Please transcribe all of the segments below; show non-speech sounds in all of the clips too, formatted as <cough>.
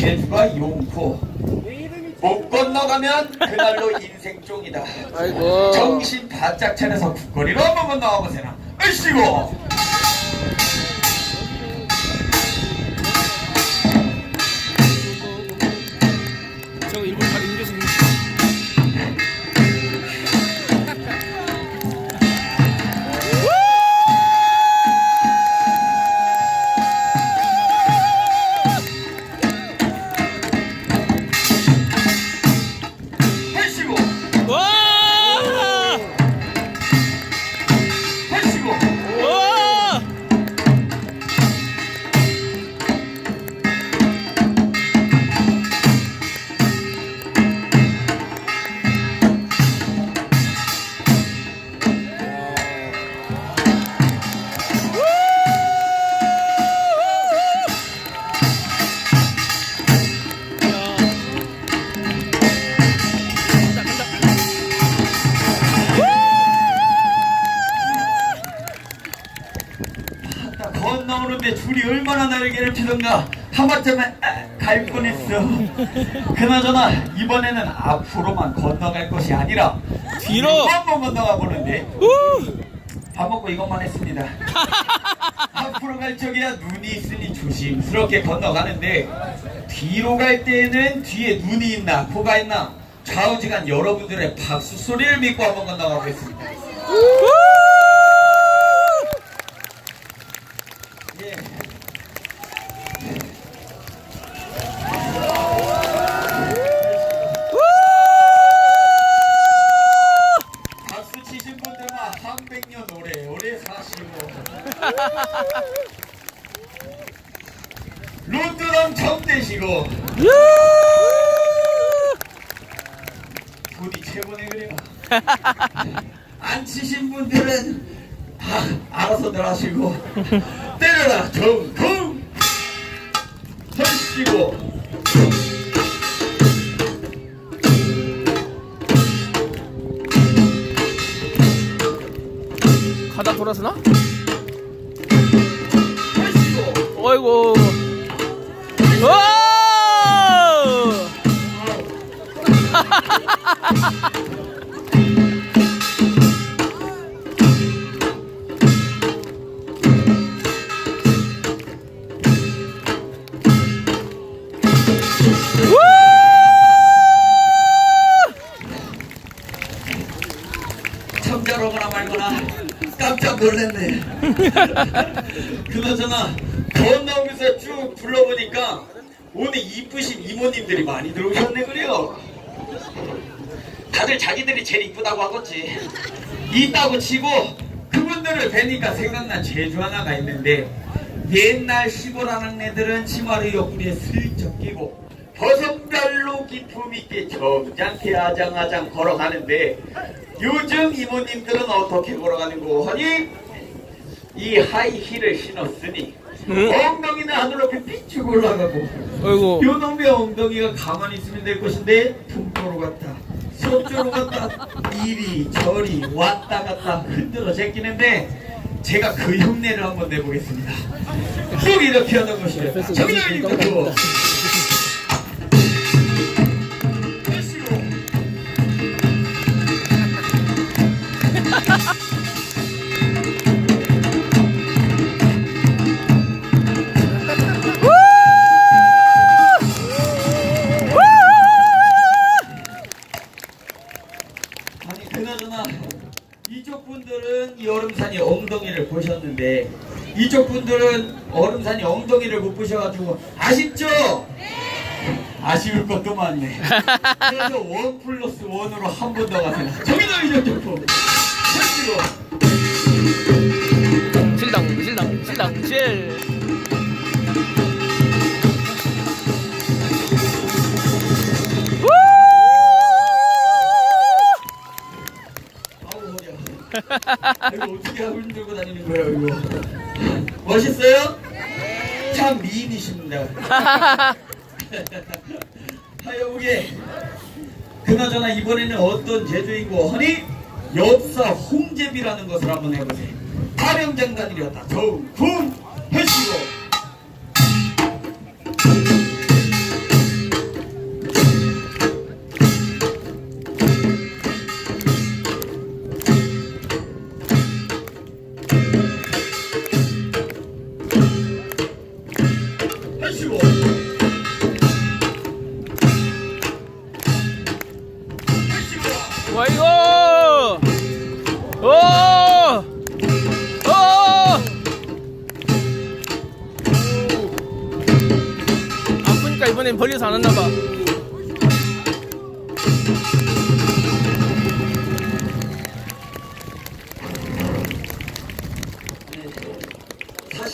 제주가 용포. 못 건너가면 그날로 <laughs> 인생 아이고. 정신 바짝 차려서 국거리로 한번 건너가보세요. 으시고 나를 괴롭히던가. 하마터면 아, 갈 뻔했어. 그나저나 이번에는 앞으로만 건너갈 것이 아니라 뒤로! 한번 건너가 보는데. 우! 밥 먹고 이것만 했습니다. <laughs> 앞으로 갈 적이야 눈이 있으니 조심스럽게 건너가는데 뒤로 갈 때에는 뒤에 눈이 있나 코가 있나. 좌우지간 여러분들의 박수 소리를 믿고 한번 건너가 보겠습니다 예. 박수 치신 분들만 한백년 오래 오래 사시고 로또랑 정 되시고 돈이 최고네 그래요 안 치신 분들은 다 알아서들 하시고 때려라 정금 하시고 가다 돌아서나? 하시고 어이구. 오늘 이쁘신 이모님들이 많이 들어오셨네 그래요. 다들 자기들이 제일 이쁘다고 하겠지. 있다고 치고 그분들을 뵈니까 생각난 제주 하나가 있는데 옛날 시골 한학네들은 치마를 옆구리에 슬쩍 끼고 버선별로 기품 있게 점잖게 아장아장 걸어가는데 요즘 이모님들은 어떻게 걸어가는고 하니 이 하이힐을 신었으니 응? 엉덩이는 하늘로 이렇게 삐쭉 올라가고 어이구. 요 놈의 엉덩이가 가만히 있으면 될 것인데 품도로 갔다 서쪽으로 갔다 이리 저리 왔다 갔다 흔들어 제끼는데 제가 그 흉내를 한번 내보겠습니다 꼭 이렇게 하는 것이에요 또 이쪽 분들은 이 얼음산이 엉덩이를 보셨는데 이쪽 분들은 얼음산이 엉덩이를 못 보셔가지고 아쉽죠? 아쉬울 것도 많네 그래서 원 플러스 원으로 한 번 더 가세요 저기도 이쪽 저기도 실당 실당 실당 실. 이거 어떻게 하고 들고 다니는 거예요 이거 멋있어요? 참 미인이십니다. 하여보게 그나저나 이번에는 어떤 제주인고 하니 엽사 홍제비라는 것을 한번 해보세요. 더욱 쿵 하시고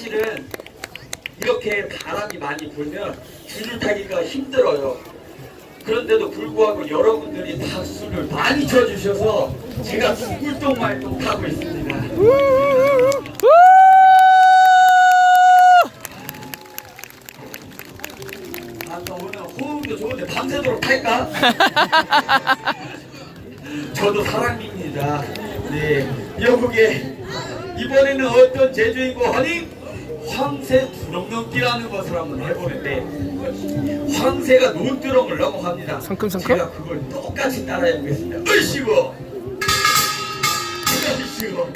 사실은 이렇게 바람이 많이 불면 줄을 타기가 힘들어요. 그런데도 불구하고 여러분들이 박수를 많이 쳐주셔서 제가 굴똥말똥 타고 있습니다. 아까 오늘 호응도 좋은데 밤새도록 탈까? <laughs> 저도 사람입니다. 네, 여보게 이번에는 어떤 제주인고 하니 황새 두렁넘기라는 것을 한번 해보는데 황새가 논두렁을 넘어갑니다. 성큼성큼? 제가 그걸 똑같이 따라해보겠습니다. 으이씨고, 으이씨고,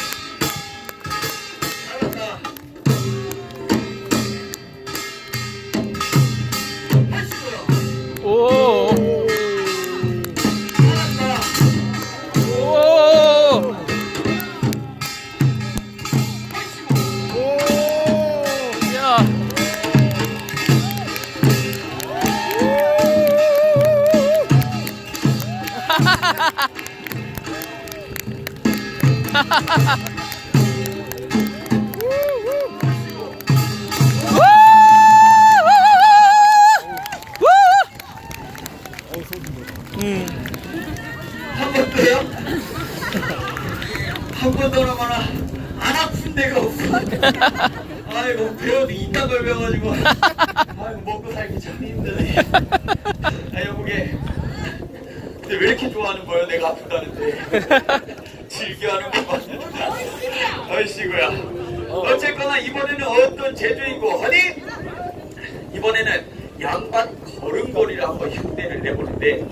한번 더요? 한번 더라마나 안 아픈 데가 없어. <laughs> 아이고 배워도 이딴 걸 배워가지고 아이고 먹고 살기 참 힘드네. <laughs> 아 여보게 근데 왜 이렇게 좋아하는 거예요? 내가 아프다는데 <laughs> 즐겨하는 것만. 아이씨구야. 어쨌거나 이번에는 어떤 제주인고 하니? 이번에는 양반 걸음걸이를 한번 흉내를 내보는데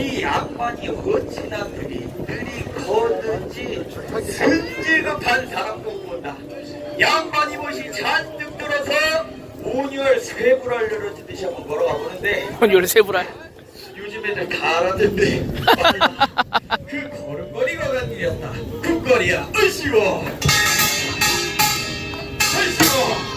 이 양반이 어찌나 그리 그리 걷는지 승질급한 사람도 본다 양반이 멋이 잔뜩 들어서 온열 쇠불알 늘어지듯이 한번 걸어가 보는데 요리 세브랄. 요즘 애들 다 알아듣네 그 걸음걸이가 웬일이었다. 급거리야. 으시워 으시워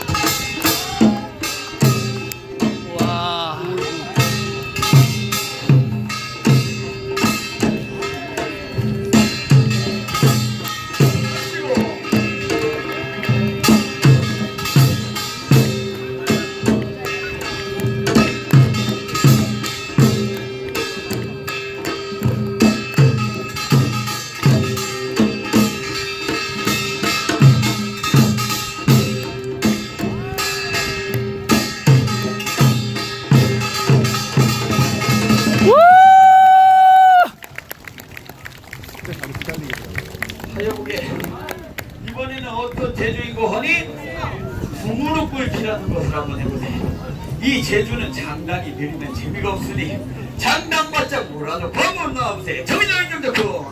해보세 이 제주는 장난이 느리면 재미가 없으니 몰아줘. 방문 나와보세요. 정인영 좀 좋고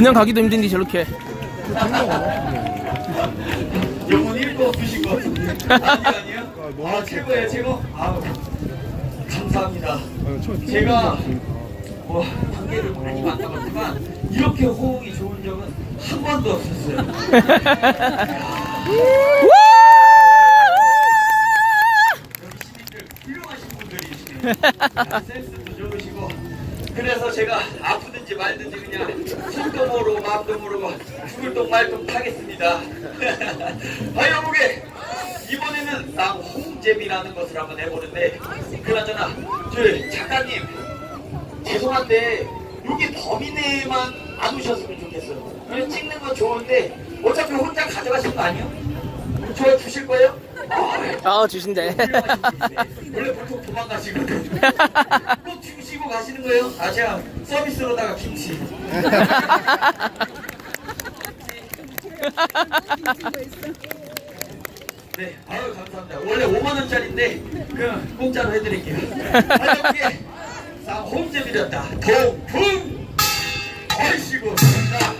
그냥 가기도 힘든데 저렇게 영혼 읽고 없으신 것 같은데 아니 아니요 아 최고예요 최고 아 감사합니다 제가 뭐 관계를 많이 만나봤지만 이렇게. 호응이 좋은 적은 한 번도 없었어요 여기 시민들 훌륭하신 분들이시네요. 아, 센스도 좋으시고. 그래서 제가 아 프든지 말든지 그냥 손도 모르고 마음도 모르고 죽을 똥 말똥 타겠습니다 <laughs> 아여보게 이번에는 쌍홍잼이라는 것을 한번 해보는데 그나저나 저 작가님 죄송한데 여기 범인에만 안 오셨으면 좋겠어요 찍는 건 좋은데 어차피 혼자 가져가신 거 아니에요? 저 주실 거예요? 아, 아 주신대. 분이네. 원래 보통 도망가시거든. 꼭 주시고 가시는 거예요? 아 제가 서비스로다가 김치. 네, 아유 감사합니다. 원래 5만 원짜리인데 그냥 공짜로 해드릴게요. 자 홈제 드렸다. 동풍. 아이씨고. 자,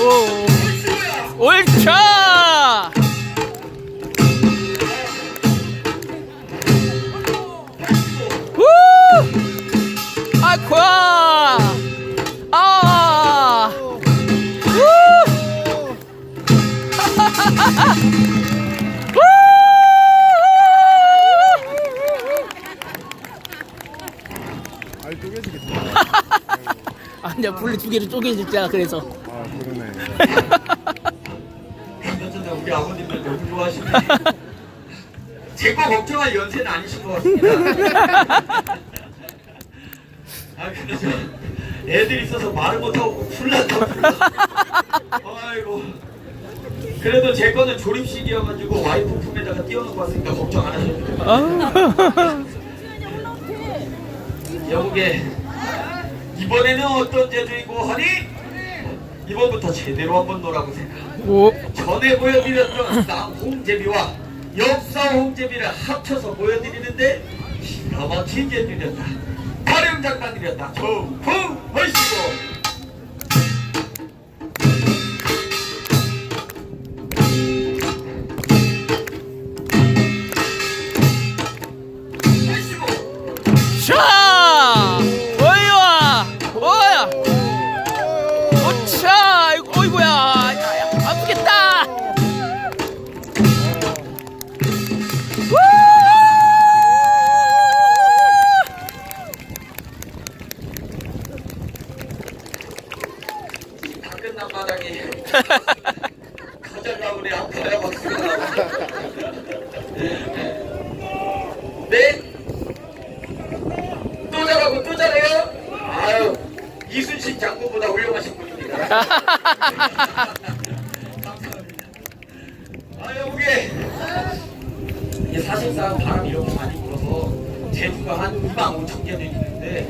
오. 옳차. 두 개를 쪼개졌잖아. 그래서. 아 그러네. <laughs> 몇 전에 우리 아버님들 너무 좋아하시네. <laughs> 제거 걱정할 연세는 아니신 것 같습니다. <laughs> 아 근데 저 애들 있어서 말을 못하고 풀났다 풀났. 아이고. 그래도 제 거는 조립식이어가지고 와이프 품에다가 띄워놓고 왔으니까 걱정 안 하셔도 돼요. 아. 여보게 이번에는 어떤 제주이고 하니? 이번부터 제대로 한번 놀아보세요 오. 전에 보여드렸던 쌍홍제비와 엽사 홍제비를 합쳐서 보여드리는데 기가 막힌 제주였다 발음장난이었다 정풍 하시고 하시고 이게 사실상 바람이 이렇게 많이 불어서 제주가 한 2만 5천 개 되는데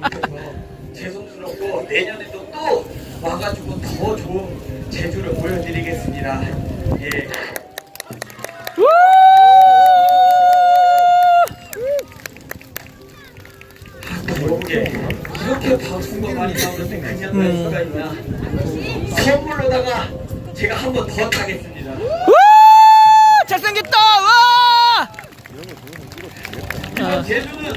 못해서 죄송스럽고 내년에도 또 와가지고 더 좋은 제주를 보여드리겠습니다. 예. 이렇게 이렇게 박수가 많이 나오는데 그냥 날 수가 있나? 선물로다가 제가 한 번 더 타겠습니다. 와! 아, 제주는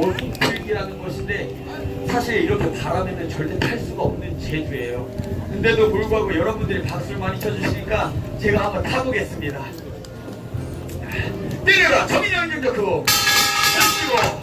거리길이라는 것인데 사실 이렇게 바람에는 절대 탈 수가 없는 제주예요. 근데도 불구하고 여러분들이 박수를 많이 쳐주시니까 제가 한번 타보겠습니다. 때려라 정인영 경적후 던지고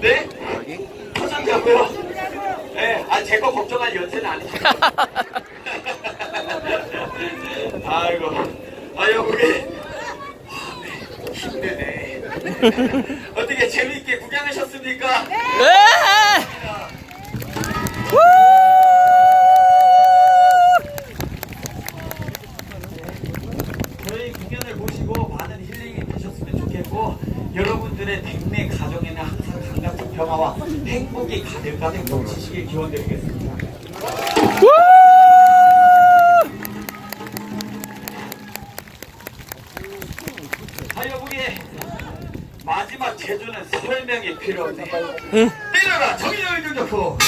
네? 터졌냐고요? 네, 아 제 거 걱정할 연세는 아니죠. <laughs> 아이고, 아 여기 아, 네, 힘드네. 어떻게 재미있게 구경하셨습니까? 네! 하시길 기원드리겠습니다. 하여국의 마지막 제주는 설명이 필요합니다. 때려라 정의의 능력포